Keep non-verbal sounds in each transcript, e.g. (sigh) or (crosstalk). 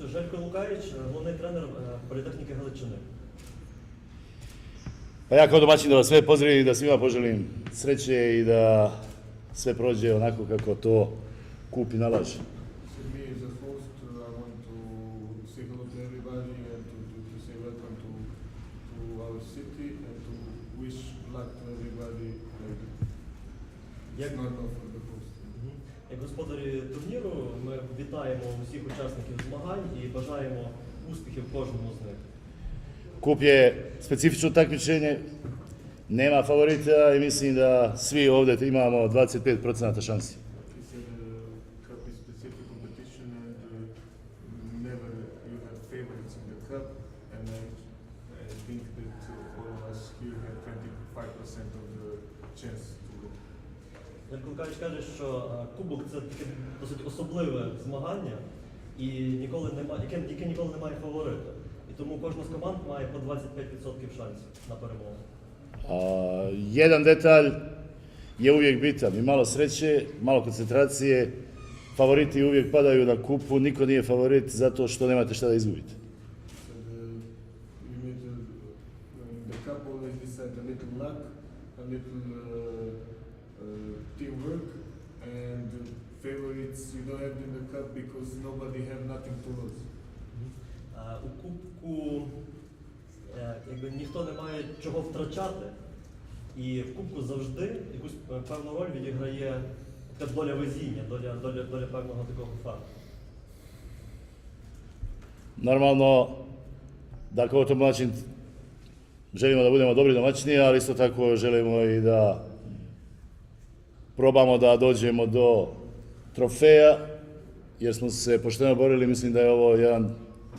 Що Željko Lukajić, головний тренер е, політехніки Галичини. Pa ja kao domaćin da vas sve pozdravim i da svima poželim sreće i da sve prođe onako kako to kupi nalaže. So me as a host, uh, I want to say hello to everybody and to, to, to say welcome to, to our city and to wish luck to everybody. Like, Як, it's not for the host. Мгм. Як господарі турніру ми вітаємо усіх учасників змагань і бажаємо успіхів кожному з них. Kup je specifično takmičenje, nema favorita i mislim da svi ovdje imamo 25% šansi. He said uh, cup is specific competition and uh, never you have favorites in the cup and I, I think that uh, all of us here have 25% of the chance to win. Желько Лукаїч каже, що е, кубок це таке досить особливе змагання, і ніколи немає, яке, яке ніколи не має фаворита. І тому кожна з команд має по 25% шансів на перемогу. A, jedan detalj je uvijek bitan i malo sreće, malo koncentracije. Favoriti uvijek padaju na kupu, niko nije favorit zato što nemate šta da izgubite. Кубку е, якби, ніхто не має чого втрачати, і в кубку завжди якусь е, певну роль відіграє доля везіння, доля, доля, доля певного такого факту. Normalno da kao domaćin želimo da budemo dobri domaćini, ali isto tako želimo i da probamo da dođemo do trofeja, jer smo se pošteno borili. Mislim da je ovo jedan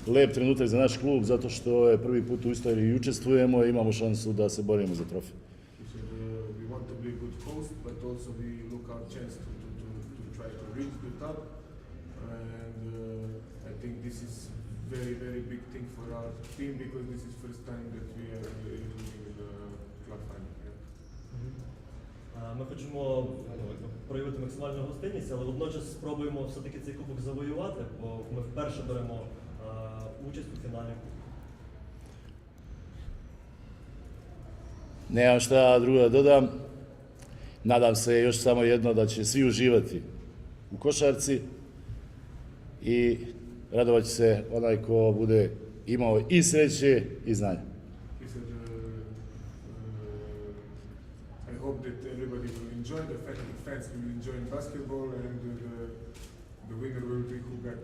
lep trenutak za naš klub, zato što je prvi put u istoriji i učestvujemo i imamo šansu da se borimo za trofej. He said uh, we want to be a good host, but also we look our chance to, to, to, to try to reach the top. And uh, I think this is very, very big thing for our team because this is first time that we are uh, in the club final. Ми хочемо ну, проявити максимальну гостинність, але водночас спробуємо все-таки цей кубок завоювати, бо ми вперше беремо učesnici Lane Nemam šta drugo da dodam. Nadam se još samo jedno da će svi uživati u košarci i radovaće se onaj ko bude imao i sreće i znanja. E, e, hope that everybody will enjoy the fact that the fans will enjoy basketball and uh, the, the winner will be who got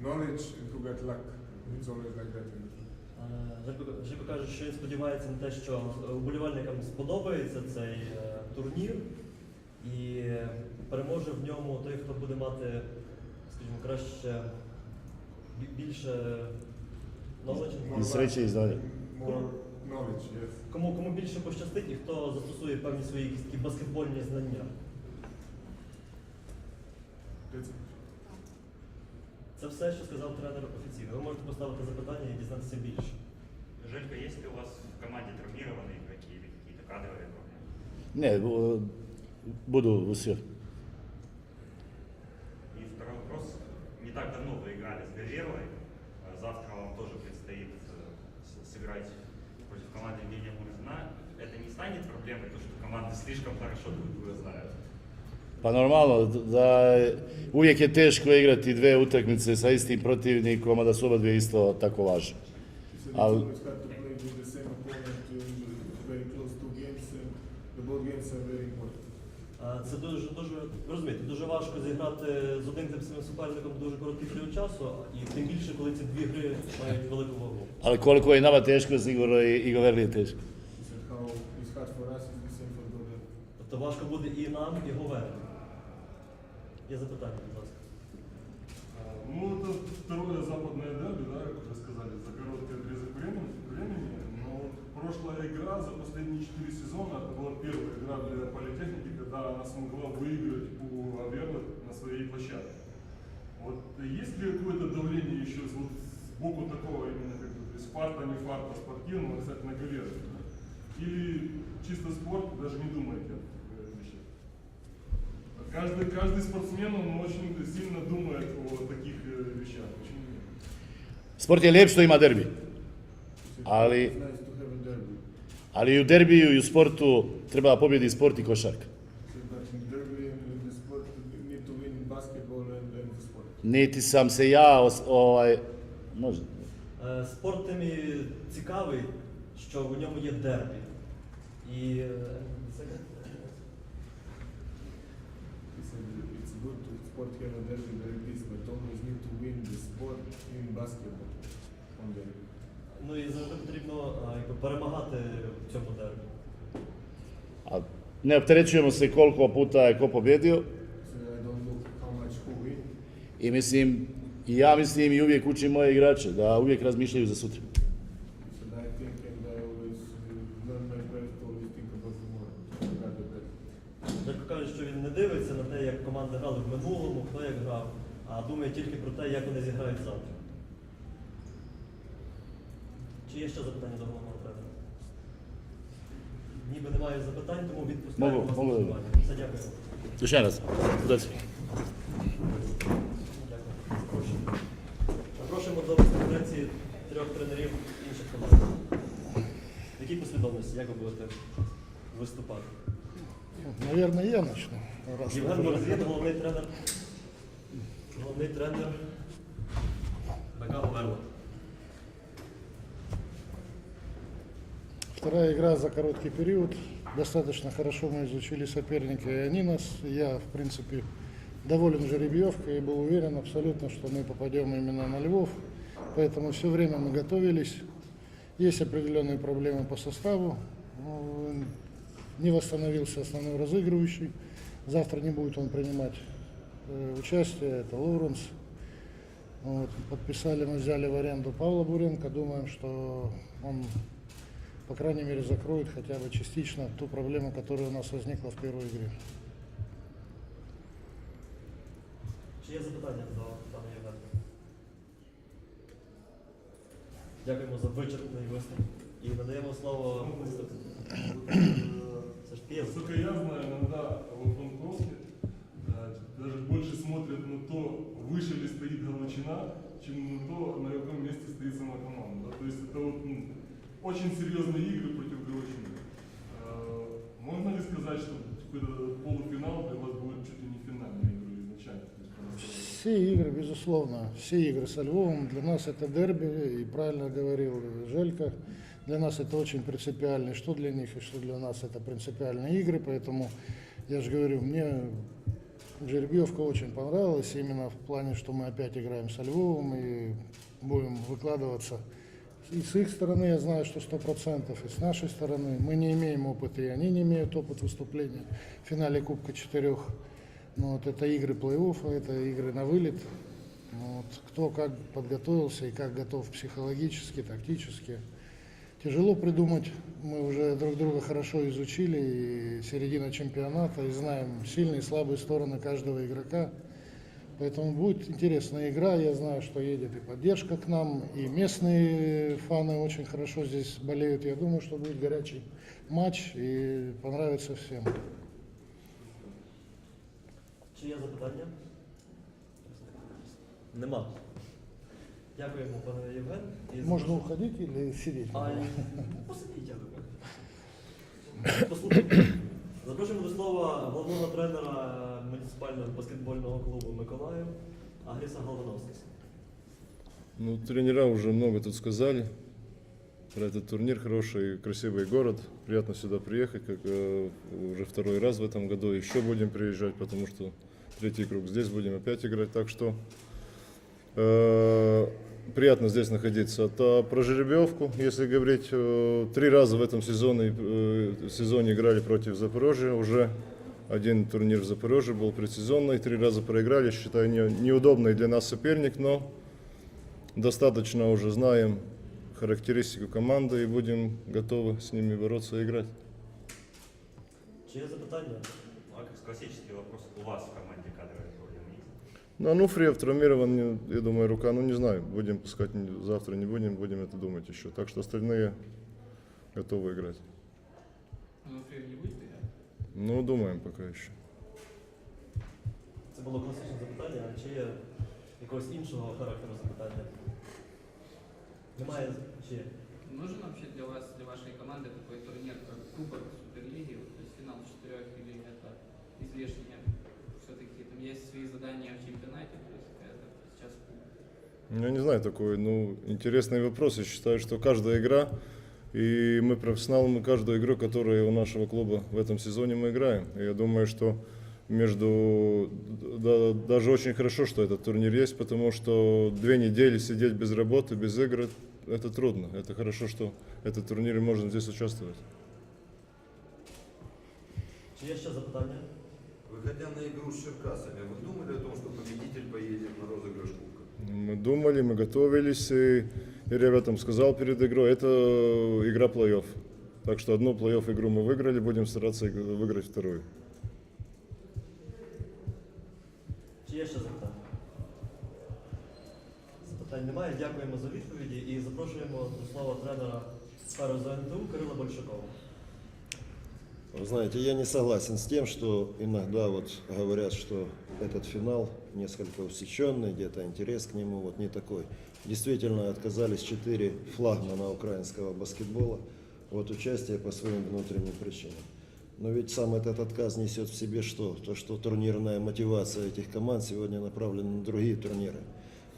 knowledge and who got luck. It's always like that. Е, Жеко Жеко каже, що він сподівається на те, що вболівальникам сподобається цей е, турнір і переможе в ньому той, хто буде мати, скажімо, краще більше knowledge. Кому, кому більше пощастить і хто застосує певні свої якісь такі баскетбольні знання. That's it. Це все, що сказав тренер офіційно. Ви можете поставити запитання і дізнатися більше. Желька, есть ли у вас в команде травмированные игроки или какие-то кадровые проблемы? Ne, bu- budu uspio. И второй вопрос. Не так давно вы играли с Гаверовой. А Завтра вам тоже предстоит э, с- сыграть против команды Евгения Мурзина. Это не станет проблемой, то, что команды слишком хорошо друг друга знают? Pa normalno da je- uvijek je teško igrati dve utakmice sa istim protivnikom, a da su oba dvije isto tako važne. He said I'll- it's always hard to play with the same opponent uh, very close to games, and the both games are very important. А, Це дуже дуже ви розумієте, дуже важко зіграти з одним тим самим суперником в дуже короткий період часу, і тим більше, коли ці дві гри мають велику вагу. Ali koliko je nama teško, sigurno i, i Goverli je teško. He said how it's hard for us is the same for Gover. Тобто важко буде і нам, і Говеру. Є запитання, будь ласка. А, Ну, это второе западное дерби, да, как вы сказали, за короткий отрезок времени. Но прошлая игра за последние четыре сезона, это была первая игра для политехники, когда она смогла выиграть у Аверы на своей площадке. Вот есть ли какое-то давление еще вот сбоку такого именно как то есть фарта, не фарта, спортивного, кстати, на Гаверы? Или чисто спорт, даже не думаете Каждый, каждый спортсмен, он очень сильно думает о таких э, вещах. Почему нет? Sport je lijep što ima derbi, ali, It's nice to have a derby. ali i u derbiju i u sportu treba pobjedi sport i košarka. So that in derby in the sport you need to win basketball and, and the sport. Niti sam se ja, os- ovaj, može, Е, Спорт тим і цікавий, що в ньому є дербі. І good to sport have a derby like this, but always need to win the sport in basketball on derby. ну і завжди потрібно а, якби, перемагати в цьому дербі. a ne opterećujemo se koliko puta je ko pobjedio So I don't look how much who win. i mislim, i ja mislim i uvijek učim moje igrače da uvijek razmišljaju za sutra. Не дивиться на те, як команди грали в минулому, хто як грав, а думає тільки про те, як вони зіграють завтра. Чи є ще запитання до головного тренера? Ніби немає запитань, тому відпускаємо Можу- вас на голосування. Все, дякую. Jedan raz. Udacite. Дякую. Запрошуємо. Запрошуємо до презентації трьох тренерів інших команд. В якій послідовності, як ви будете виступати? Наверное, я начну. раз Євген Морзін, головний тренер. Головний тренер БК. Вторая игра за короткий период. Достаточно хорошо мы изучили соперника и они нас. Я, в принципе, доволен жеребьевкой и был уверен абсолютно, что мы попадем именно на Львов. Поэтому все время мы готовились. Есть определенные проблемы по составу. Ну, Не восстановился основной разыгрывающий. Завтра не будет он принимать э, участие. Это Лоуренс. Вот, подписали, мы взяли в аренду Павла Буренко. Думаем, что он, по крайней мере, закроет хотя бы частично ту проблему, которая у нас возникла в первой игре. Чи є запитання до пана Євгена? Дякуємо за вичерпний виступ. І надаємо слово. (clears throat) Насколько я знаю, иногда во Франковске э, даже больше смотрят на то, выше ли стоит Галичина, чем на то, на каком месте стоит сама команда. да. То есть это вот ну, очень серьезные игры против Галичины. Э, Можно ли сказать, что какой-то полуфинал для вас будет чуть ли не финальной игрой изначально? Все игры, безусловно, все игры со Львовом для нас это дерби, и правильно говорил Желька, для нас это очень принципиально, что для них и что для нас это принципиальные игры, поэтому я же говорю, мне жеребьевка очень понравилась, именно в плане, что мы опять играем со Львовом и будем выкладываться. И с их стороны я знаю, что сто процентов, и с нашей стороны мы не имеем опыта, и они не имеют опыта выступления в финале Кубка Четырех. Ну, вот это игры плей-оффа, это игры на вылет. Ну, вот, кто как подготовился и как готов психологически, тактически. Тяжело придумать. Мы уже друг друга хорошо изучили, и середина чемпионата, и знаем сильные и слабые стороны каждого игрока. Поэтому будет интересная игра. Я знаю, что едет и поддержка к нам, и местные фаны очень хорошо здесь болеют. Я думаю, что будет горячий матч и понравится всем. Чи є запитання? Нема. Дякуємо, пане Євген. І Можно уходить или сидеть? А, ну, (laughs) посидіть, я думаю. Послухайте. Запрошуємо до слова головного тренера муніципального баскетбольного клубу Миколаїв Агріса Головановського. Ну, тренера уже много тут сказали про этот турнир. Хороший, красивый город. Приятно сюда приехать, как э, уже второй раз в этом году. Еще будем приезжать, потому что третий круг здесь будем опять играть. Так что э, приятно здесь находиться. А про жеребьевку, если говорить, э, три раза в этом сезоне, э, сезоне играли против Запорожья уже. Один турнир в Запорожье был предсезонный, три раза проиграли. Считаю, не- неудобный для нас соперник, но достаточно уже знаем характеристику команды и будем готовы с ними бороться и играть. Запитання? Ну, а классический вопрос, у вас в команде есть? Ну, Ануфриев травмирован, я думаю, рука. Ну, не знаю, будем пускать завтра, не будем, будем это думать еще. Так что остальные готовы играть. Ануфриев не будет играть? Ну, думаем пока еще. Это было классическое запитання, а чи є якогось іншого характера запитання? Немає чи? Нужен вообще для вас, для вашей команды такой турнир, как Кубок Суперлиги, то есть финал четырех или это излишнее? есть свои задания в чемпионате, то есть это сейчас... Ну, я не знаю такой, ну, интересный вопрос. Я считаю, что каждая игра, и мы профессионалы, мы каждую игру, которую у нашего клуба в этом сезоне мы играем. И я думаю, что между... Да, даже очень хорошо, что этот турнир есть, потому что две недели сидеть без работы, без игр, это трудно. Это хорошо, что этот турнир и можно здесь участвовать. Чи є ще запитання? Выходя на игру с Черкасами, вы думали о том, что победитель поедет на розыгрыш Кубка? Мы думали, мы готовились, и я ребятам сказал перед игрой, это игра плей-офф. Так что одну плей-офф игру мы выиграли, будем стараться иг- выиграть вторую. Чи є ще запитання? Запитань немає. Дякуємо за відповіді і запрошуємо до слова тренера сфери ЗНТУ Кирила Большакова. Вы знаете, я не согласен с тем, что иногда вот говорят, что этот финал несколько усеченный, где-то интерес к нему вот не такой. Действительно, отказались четыре флагмана украинского баскетбола от участия по своим внутренним причинам. Но ведь сам этот отказ несет в себе что? То, что турнирная мотивация этих команд сегодня направлена на другие турниры.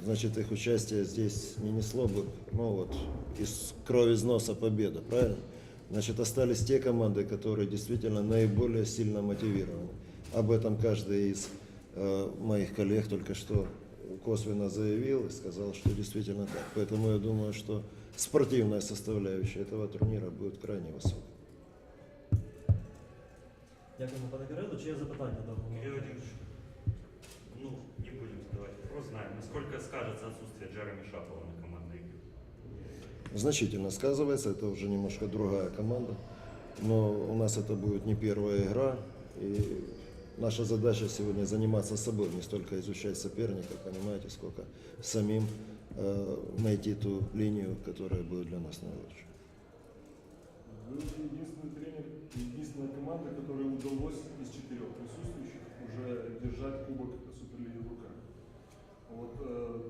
Значит, их участие здесь не несло бы, ну вот, из крови из носа победа, правильно? Значит, остались те команды, которые действительно наиболее сильно мотивированы. Об этом каждый из э, моих коллег только что косвенно заявил и сказал, что действительно так. Поэтому я думаю, что спортивная составляющая этого турнира будет крайне высокой. Дякуємо, пане Кирило. Чи є запитання до Владимирович, ну, не будем задавать вопрос, знаем, насколько скажется отсутствие Джереми Шапова на командной игре? Значительно сказывается, это уже немножко другая команда. Но у нас это будет не первая игра. И наша задача сегодня заниматься собой, не столько изучать соперника, понимаете, сколько самим э, найти ту линию, которая будет для нас наилучшей. Вы единственный тренер, единственная команда, которой удалось из четырех присутствующих уже держать кубок Суперлиги в руках. Вот э,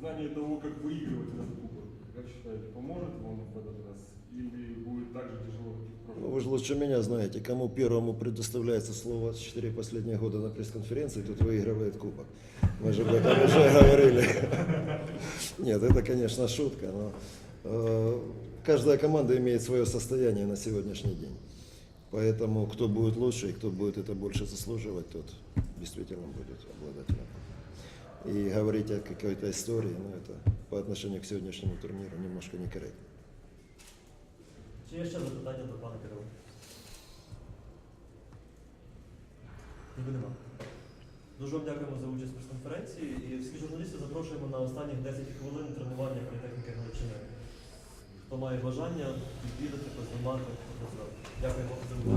знание того, как выигрывать этот кубок, как считаете, поможет вам в этот раз? Или будет так же тяжело, как и в? Ну, вы же лучше меня знаете, кому первому предоставляется слово четыре последние года на пресс-конференции, тот выигрывает кубок. Мы же об этом (laughs) уже говорили. Нет, это, конечно, шутка, но э, каждая команда имеет свое состояние на сегодняшний день. Поэтому кто будет лучше и кто будет это больше заслуживать, тот действительно будет обладателем. И говорить о какой-то истории, ну это по отношению к сегодняшнему турниру немножко некорректно. Чи є ще запитання до пана Кирила? Ніби нема. Дуже вам дякуємо за участь в прес-конференції і всіх журналістів запрошуємо на останніх 10 хвилин тренування політехніки Галичини. Хто має бажання відвідати, познімати. Дякуємо за участь.